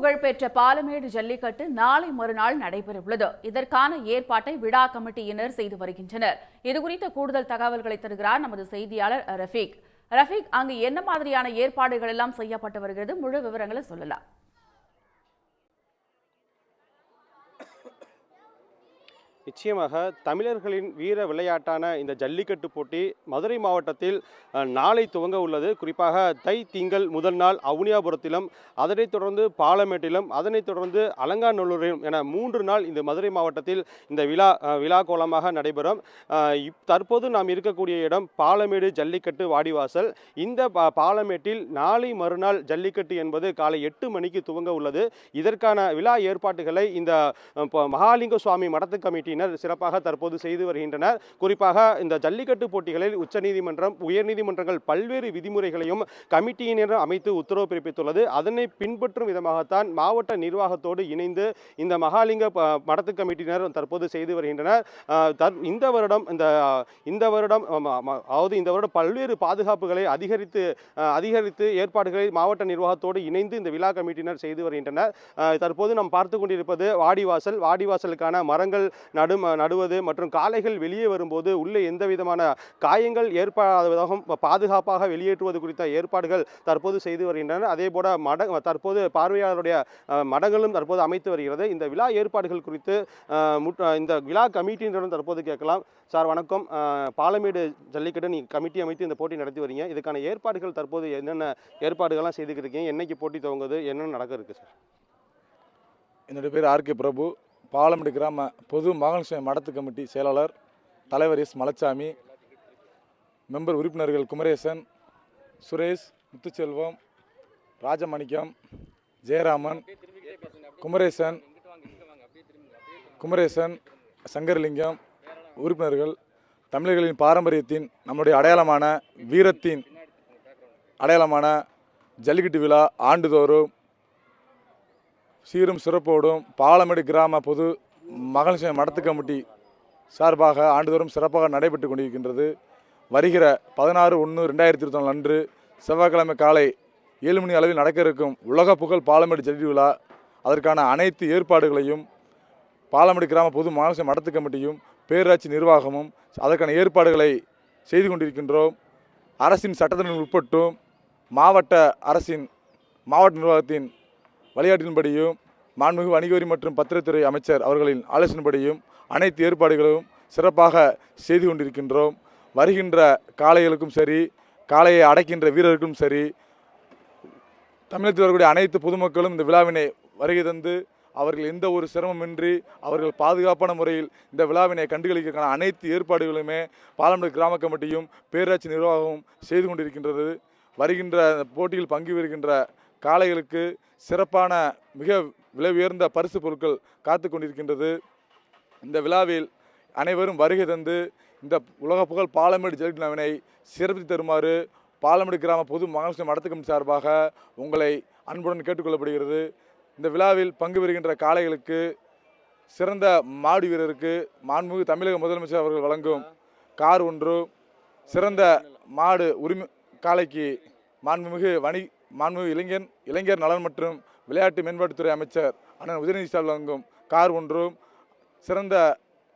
புகழ்பெற்ற பாலமேடு ஜல்லிக்கட்டு நாளை மறுநாள் நடைபெறவுள்ளது. இதற்கான ஏற்பாட்டை விழா கமிட்டியினர் செய்து வருகின்றனர். இதுகுறித்த கூடுதல் தகவல்களை தருகிறார் நமது செய்தியாளர் ரஃபீக். ரஃபீக் அங்கு என்ன மாதிரியான ஏற்பாடுகள் எல்லாம் செய்யப்பட்டு வருகிறது? முழு விவரங்களை சொல்லலாம். நிச்சயமாக தமிழர்களின் வீர விளையாட்டான இந்த ஜல்லிக்கட்டு போட்டி மதுரை மாவட்டத்தில் நாளை துவங்க உள்ளது. குறிப்பாக தை திங்கள் முதல் நாள் அவுனியாபுரத்திலும் அதனைத் தொடர்ந்து பாலமேட்டிலும் அதனைத் தொடர்ந்து அலங்காநல்லூரிலும் என மூன்று நாள் இந்த மதுரை மாவட்டத்தில் இந்த விழா விழா கோலமாக நடைபெறும். இப்- தற்போது நாம் இருக்கக்கூடிய இடம் பாலமேடு ஜல்லிக்கட்டு வாடிவாசல். இந்த பாலமேட்டில் நாளை மறுநாள் ஜல்லிக்கட்டு என்பது காலை எட்டு மணிக்கு துவங்க உள்ளது. இதற்கான விழா ஏற்பாட்டுகளை இந்த மகாலிங்க சுவாமி மடத்து கமிட்டி கமிட்டியினர் சிறப்பாக தற்போது செய்து வருகின்றனர். குறிப்பாக இந்த ஜல்லிக்கட்டு போட்டிகளில் உச்சநீதிமன்றம் உயர்நீதிமன்றங்கள் பல்வேறு விதிமுறைகளையும் கமிட்டியினர் அமைத்து உத்தரவு பிறப்பித்துள்ளது. அதனை பின்பற்றும் விதமாகத்தான் மாவட்ட நிர்வாகத்தோடு இணைந்து இந்த மகாலிங்க ப- மடத்து கமிட்டியினர் தற்போது செய்து வருகின்றனர். இந்த வருடம் இந்த இந்த வருடம் அதாவது இந்த வருடம் பல்வேறு பாதுகாப்புகளை அதிகரித்து அதிகரித்து ஏற்பாடுகளை மாவட்ட நிர்வாகத்தோடு இணைந்து இந்த விழா கமிட்டியினர் செய்து வருகின்றனர். தற்போது நாம் பார்த்து கொண்டிருப்பது வாடிவாசல் வாடிவாசலுக்கான மரங்கள் நடு நடுவது மற்றும் காளைகள் வெளியே வரும்போது உள்ளே எந்த விதமான காயங்கள் ஏற்படாத பாதுகாப்பாக வெளியேற்றுவது குறித்த ஏற்பாடுகள் தற்போது செய்து வருகின்றனர் அதே போல மட தற்போது பார்வையாளருடைய மடங்களும் தற்போது அமைத்து வருகிறது. இந்த விழா ஏற்பாடுகள் குறித்து இந்த விழா கமிட்டியினரும் தற்போது கேட்கலாம். சார் வணக்கம். பாலமேடு ஜல்லிக்கட்டு நீங்கள் கமிட்டி அமைத்து இந்த போட்டி நடத்தி வரீங்க. இதுக்கான ஏற்பாடுகள் தற்போது என்னென்ன ஏற்பாடுகள்லாம் செய்துக்கிட்டு இருக்கீங்க? என்னைக்கு போட்டி துவங்குது? என்னென்ன நடக்க சார்? என்னுடைய பேர் ஆர்கே பிரபு. பாலமடு கிராம பொது மகாலட்சுமி மடத்து கமிட்டி செயலாளர் தலைவர் எஸ் மலச்சாமி மெம்பர் உறுப்பினர்கள் குமரேசன் சுரேஷ் முத்துச்செல்வம் ராஜமாணிக்கம் ஜெயராமன் குமரேசன் குமரேசன் சங்கரலிங்கம் உறுப்பினர்கள் தமிழர்களின் பாரம்பரியத்தின் நம்முடைய அடையாளமான வீரத்தின் அடையாளமான ஜல்லிக்கட்டு விழா ஆண்டுதோறும் சீரும் சிறப்போடும் பாலமேடு கிராம பொது மகளிர் மடத்து கமிட்டி சார்பாக ஆண்டுதோறும் சிறப்பாக நடைபெற்று கொண்டிருக்கின்றது. வருகிற பதினாறு ஒன்று ரெண்டாயிரத்தி இருபத்தி நாலு அன்று செவ்வாய்க்கிழமை காலை ஏழு மணி அளவில் நடக்க இருக்கும் உலக புகழ் பாலமேடு ஜல்லி விழா. அதற்கான அனைத்து ஏற்பாடுகளையும் பாலமேடு கிராம பொது மகளிர் மடத்து கமிட்டியும் பேரூராட்சி நிர்வாகமும் அதற்கான ஏற்பாடுகளை செய்து கொண்டிருக்கின்றோம். அரசின் சட்டத்தின் உட்பட்டும் மாவட்ட அரசின் மாவட்ட நிர்வாகத்தின் வழிகாட்டின்படியும் மாண்புமிகு வணிகவரி மற்றும் பத்திரத்துறை அமைச்சர் அவர்களின் ஆலோசனைப்படியும் அனைத்து ஏற்பாடுகளும் சிறப்பாக செய்து கொண்டிருக்கின்றோம். வருகின்ற காளைகளுக்கும் சரி காளையை அடைக்கின்ற வீரர்களுக்கும் சரி தமிழகத்தில் வரக்கூடிய அனைத்து பொதுமக்களும் இந்த விழாவினை வருகை தந்து அவர்கள் எந்த ஒரு சிரமமின்றி அவர்கள் பாதுகாப்பான முறையில் இந்த விழாவினை கண்டுகளிக்கிறதுக்கான அனைத்து ஏற்பாடுகளுமே பாலமடு கிராம கமிட்டியும் பேராட்சி நிர்வாகமும் செய்து கொண்டிருக்கின்றது. வருகின்ற போட்டியில் பங்கு பெறுகின்ற காளைகளுக்கு சிறப்பான மிக விலை உயர்ந்த பரிசு பொருட்கள் காத்து கொண்டிருக்கின்றது. இந்த விழாவில் அனைவரும் வருகை தந்து இந்த உலக புகழ் பாலமேடு ஜல்லிக்கட்டு விழாவினை சிறப்பித்து தருமாறு பாலமேடு கிராம பொது மகாலட்சுமி மடத்துக்கம் சார்பாக உங்களை அன்புடன் கேட்டுக்கொள்ளப்படுகிறது. இந்த விழாவில் பங்கு பெறுகின்ற காளைகளுக்கு சிறந்த மாடு வீரருக்கு மாண்புமிகு தமிழக முதலமைச்சர் அவர்கள் வழங்கும் கார் ஒன்று சிறந்த மாடு உரிமை காளைக்கு மாண்புமிகு வணி மாண்பு இளைஞர் இளைஞர் நலன் மற்றும் விளையாட்டு மேம்பாட்டுத்துறை அமைச்சர் அண்ணன் உதயநிதி ஸ்டாலின் வழங்கும் கார் ஒன்றும் சிறந்த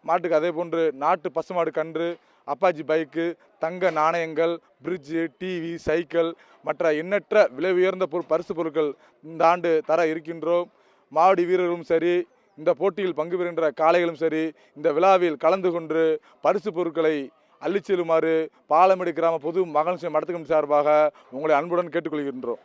மாட்டுக்கு அதே போன்று நாட்டு பசுமாடு கன்று அப்பாச்சி பைக்கு தங்க நாணயங்கள் பிரிட்ஜு டிவி சைக்கிள் மற்ற எண்ணற்ற விலை உயர்ந்த பொருள் பரிசு பொருட்கள் இந்த ஆண்டு தர இருக்கின்றோம். மாவடி வீரர்களும் சரி இந்த போட்டியில் பங்கு பெறுகின்ற காளைகளும் சரி இந்த விழாவில் கலந்து கொண்டு பரிசு பொருட்களை அள்ளிச் செல்லுமாறு பாலமேடு கிராம பொது மகளிர் மடத்துக்கும் சார்பாக உங்களை அன்புடன் கேட்டுக்கொள்கின்றோம்.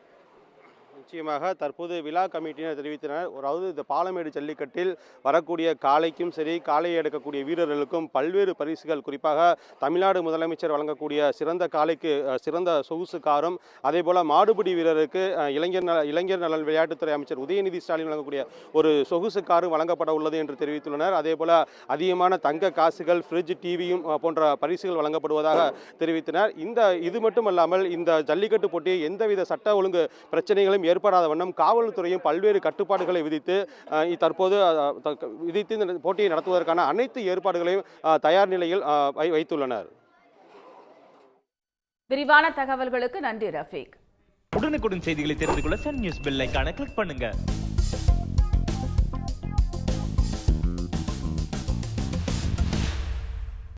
நிச்சயமாக தற்போது விழா கமிட்டியினர் தெரிவித்தனர். அதாவது இந்த பாலமேடு ஜல்லிக்கட்டில் வரக்கூடிய காளைக்கும் சரி காளையை எடுக்கக்கூடிய வீரர்களுக்கும் பல்வேறு பரிசுகள். குறிப்பாக தமிழ்நாடு முதலமைச்சர் வழங்கக்கூடிய சிறந்த காளைக்கு சிறந்த சொகுசு காரும் அதே போல மாடுபிடி வீரருக்கு இளைஞர் நல இளைஞர் நலன் விளையாட்டுத்துறை அமைச்சர் உதயநிதி ஸ்டாலின் வழங்கக்கூடிய ஒரு சொகுசு காரும் வழங்கப்பட உள்ளது என்று தெரிவித்துள்ளனர். அதே போல அதிகமான தங்க காசுகள் ஃப்ரிட்ஜ் டிவியும் போன்ற பரிசுகள் வழங்கப்படுவதாக தெரிவித்தனர். இந்த இது மட்டுமல்லாமல் இந்த ஜல்லிக்கட்டு போட்டியை எந்தவித சட்ட ஒழுங்கு பிரச்சனைகளும் ஏற்படாத வண்ணம் காவல்துறையும் பல்வேறு கட்டுப்பாடுகளை விதித்து தற்போது விதித்து இந்த போட்டியை நடத்துவதற்கான அனைத்து ஏற்பாடுகளையும் தயார் நிலையில் வைத்துள்ளனர். விரிவான தகவல்களுக்கு நன்றி ரஃபீக். உடனுக்குடன் செய்திகளை தெரிந்து கொள்ள சன் நியூஸ் பெல் ஐகானை கிளிக் பண்ணுங்க.